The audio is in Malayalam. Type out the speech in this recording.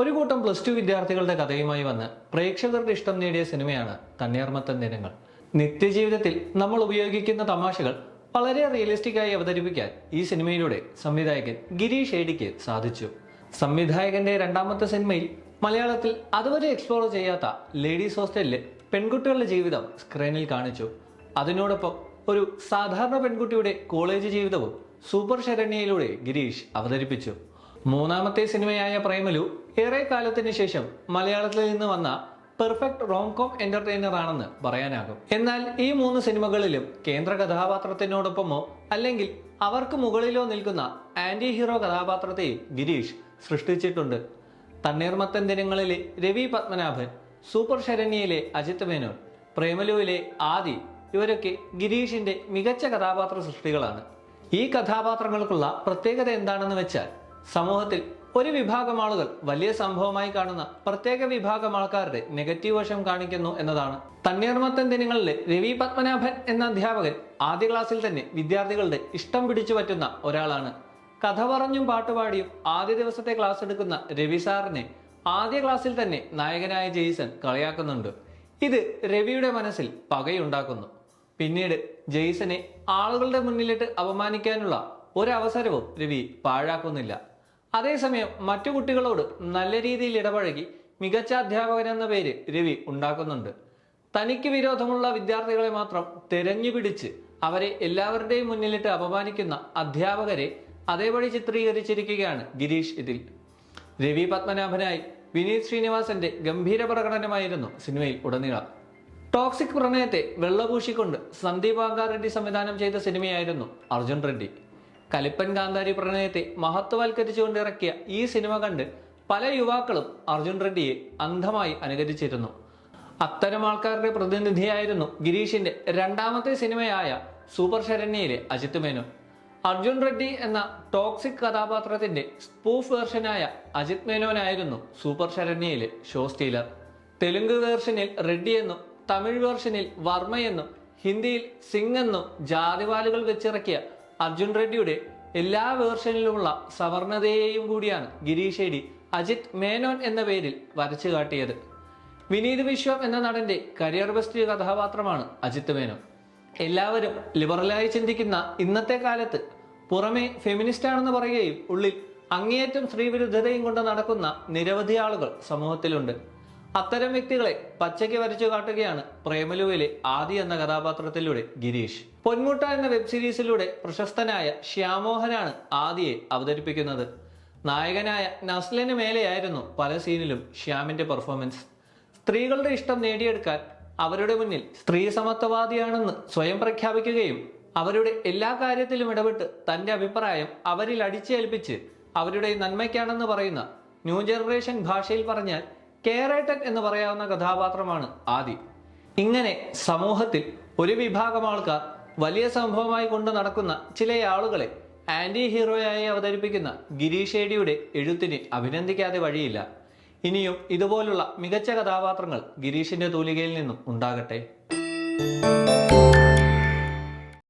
ഒരു കൂട്ടം പ്ലസ് ടു വിദ്യാർത്ഥികളുടെ കഥയുമായി വന്ന് പ്രേക്ഷകരുടെ ഇഷ്ടം നേടിയ സിനിമയാണ് തണ്ണീർമത്തൻ ദിനങ്ങൾ. നിത്യജീവിതത്തിൽ നമ്മൾ ഉപയോഗിക്കുന്ന തമാശകൾ വളരെ റിയലിസ്റ്റിക് ആയി അവതരിപ്പിക്കാൻ ഈ സിനിമയിലൂടെ സംവിധായകൻ ഗിരീഷ് ഏടിക്ക് സാധിച്ചു. സംവിധായകന്റെ രണ്ടാമത്തെ സിനിമയിൽ മലയാളത്തിൽ അതുവരെ എക്സ്പ്ലോർ ചെയ്യാത്ത ലേഡീസ് ഹോസ്റ്റലിലെ പെൺകുട്ടികളുടെ ജീവിതം സ്ക്രീനിൽ കാണിച്ചു. അതിനോടൊപ്പം ഒരു സാധാരണ പെൺകുട്ടിയുടെ കോളേജ് ജീവിതവും സൂപ്പർ ശരണ്യയിലൂടെ ഗിരീഷ് അവതരിപ്പിച്ചു. മൂന്നാമത്തെ സിനിമയായ പ്രേമലു ഏറെ കാലത്തിന് ശേഷം മലയാളത്തിൽ നിന്ന് വന്ന പെർഫെക്റ്റ് റോംകോം എന്റർടൈനർ ആണെന്ന് പറയാനാകും. എന്നാൽ ഈ മൂന്ന് സിനിമകളിലും കേന്ദ്ര കഥാപാത്രത്തിനോടൊപ്പമോ അല്ലെങ്കിൽ അവർക്ക് മുകളിലോ നിൽക്കുന്ന ആന്റി ഹീറോ കഥാപാത്രത്തെ ഗിരീഷ് സൃഷ്ടിച്ചിട്ടുണ്ട്. തണ്ണീർമത്തൻ ദിനങ്ങളിലെ രവി പത്മനാഭൻ സൂപ്പർ ശരണ്യയിലെ അജിത് മേനോൻ പ്രേമലുവിലെ ആദി ഇവരൊക്കെ ഗിരീഷിന്റെ മികച്ച കഥാപാത്ര സൃഷ്ടികളാണ്. ഈ കഥാപാത്രങ്ങൾക്കുള്ള പ്രത്യേകത എന്താണെന്ന് വെച്ചാൽ സമൂഹത്തിൽ ഒരു വിഭാഗം ആളുകൾ വലിയ സംഭവമായി കാണുന്ന പ്രത്യേക വിഭാഗം ആൾക്കാരുടെ നെഗറ്റീവ് വശം കാണിക്കുന്നു എന്നതാണ്. തണ്ണീർമത്തൻ ദിനങ്ങളിലെ രവി പത്മനാഭൻ എന്ന അധ്യാപകൻ ആദ്യ ക്ലാസ്സിൽ തന്നെ വിദ്യാർത്ഥികളുടെ ഇഷ്ടം പിടിച്ചു പറ്റുന്ന ഒരാളാണ്. കഥ പറഞ്ഞും പാട്ടുപാടിയും ആദ്യ ദിവസത്തെ ക്ലാസ് എടുക്കുന്ന രവി സാറിനെ ആദ്യ ക്ലാസ്സിൽ തന്നെ നായകനായ ജെയ്സൺ കളിയാക്കുന്നുണ്ട്. ഇത് രവിയുടെ മനസ്സിൽ പകയുണ്ടാക്കുന്നു. പിന്നീട് ജെയ്സനെ ആളുകളുടെ മുന്നിലിട്ട് അപമാനിക്കാനുള്ള ഒരവസരവും രവി പാഴാക്കുന്നില്ല. അതേസമയം മറ്റു കുട്ടികളോട് നല്ല രീതിയിൽ ഇടപഴകി മികച്ച അധ്യാപകൻ എന്ന പേര് രവി ഉണ്ടാക്കുന്നുണ്ട്. തനിക്ക് വിരോധമുള്ള വിദ്യാർത്ഥികളെ മാത്രം തെരഞ്ഞുപിടിച്ച് അവരെ എല്ലാവരുടെയും മുന്നിലിട്ട് അപമാനിക്കുന്ന അധ്യാപകരെ അതേപടി ചിത്രീകരിച്ചിരിക്കുകയാണ് ഗിരീഷ് ഇതിൽ. രവി പത്മനാഭനായി വിനീത് ശ്രീനിവാസന്റെ ഗംഭീര പ്രകടനമായിരുന്നു സിനിമയിൽ ഉടനീളം. ടോക്സിക് പ്രണയത്തെ വെള്ളപൂശിക്കൊണ്ട് സന്ദീപ് റെഡ്ഡി സംവിധാനം ചെയ്ത സിനിമയായിരുന്നു അർജുൻ റെഡ്ഡി. കലിപ്പൻ കാന്താരി പ്രണയത്തെ മഹത്വവൽക്കരിച്ചുകൊണ്ട് ഇറക്കിയ ഈ സിനിമ കണ്ട് പല യുവാക്കളും അർജുൻ റെഡ്ഡിയെ അന്ധമായി അനുകരിച്ചിരുന്നു. അത്തരം ആൾക്കാരുടെ പ്രതിനിധിയായിരുന്നു ഗിരീഷിന്റെ രണ്ടാമത്തെ സിനിമയായ സൂപ്പർ ശരണ്യയിലെ അജിത് മേനോൻ. അർജുൻ റെഡ്ഡി എന്ന ടോക്സിക് കഥാപാത്രത്തിന്റെ സ്പൂഫ് വേർഷനായ അജിത് മേനോനായിരുന്നു സൂപ്പർ ശരണ്യയിലെ ഷോ സ്റ്റീലർ. തെലുങ്ക് വേർഷനിൽ റെഡ്ഡിയെന്നും തമിഴ് വേർഷനിൽ വർമ്മയെന്നും ഹിന്ദിയിൽ സിംഗ് എന്നും ജാതിവാലുകൾ വെച്ചിറക്കിയ അർജുൻ റെഡ്ഡിയുടെ എല്ലാ വേർഷനിലുമുള്ള സവർണതയെയും കൂടിയാണ് ഗിരീഷ് ഏടി അജിത് മേനോൻ എന്ന പേരിൽ വരച്ചു കാട്ടിയത്. വിനീത് വിശ്വം എന്ന നടന്റെ കരിയർ ബെസ്റ്റ് കഥാപാത്രമാണ് അജിത് മേനോൻ. എല്ലാവരും ലിബറലായി ചിന്തിക്കുന്ന ഇന്നത്തെ കാലത്ത് പുറമെ ഫെമിനിസ്റ്റ് ആണെന്ന് പറയുകയും ഉള്ളിൽ അങ്ങേയറ്റം സ്ത്രീവിരുദ്ധതയും കൊണ്ട് നടക്കുന്ന നിരവധി ആളുകൾ സമൂഹത്തിലുണ്ട്. അത്തരം വ്യക്തികളെ പച്ചയ്ക്ക് വരച്ചു കാട്ടുകയാണ് പ്രേമലുവിലെ ആദി എന്ന കഥാപാത്രത്തിലൂടെ ഗിരീഷ്. പൊന്മുട്ട എന്ന വെബ് സീരീസിലൂടെ പ്രശസ്തനായ ശ്യാമോഹനാണ് ആദിയെ അവതരിപ്പിക്കുന്നത്. നായകനായ നസ്ലിന് മേലെയായിരുന്നു പല സീനിലും ശ്യാമിന്റെ പെർഫോമൻസ് സ്ത്രീകളുടെ ഇഷ്ടം നേടിയെടുക്കാൻ അവരുടെ മുന്നിൽ സ്ത്രീ സമത്വവാദിയാണെന്ന് സ്വയം പ്രഖ്യാപിക്കുകയും അവരുടെ എല്ലാ കാര്യത്തിലും ഇടപെട്ട് തന്റെ അഭിപ്രായം അവരിൽ അടിച്ചേൽപ്പിച്ച് അവരുടെ നന്മയ്ക്കാണെന്ന് പറയുന്ന ന്യൂ ജനറേഷൻ ഭാഷയിൽ പറഞ്ഞാൽ കേറേട്ടൻ എന്ന് പറയാവുന്ന കഥാപാത്രമാണ് ആദി. ഇങ്ങനെ സമൂഹത്തിൽ ഒരു വിഭാഗം ആൾക്കാർ വലിയ സംഭവമായി കൊണ്ട് നടക്കുന്ന ചില ആളുകളെ ആന്റി ഹീറോയായി അവതരിപ്പിക്കുന്ന ഗിരീഷ് ഏടിയുടെ എഴുത്തിന് അഭിനന്ദിക്കാതെ വഴിയില്ല. ഇനിയും ഇതുപോലുള്ള മികച്ച കഥാപാത്രങ്ങൾ ഗിരീഷിന്റെ തൂലികയിൽ നിന്നും ഉണ്ടാകട്ടെ.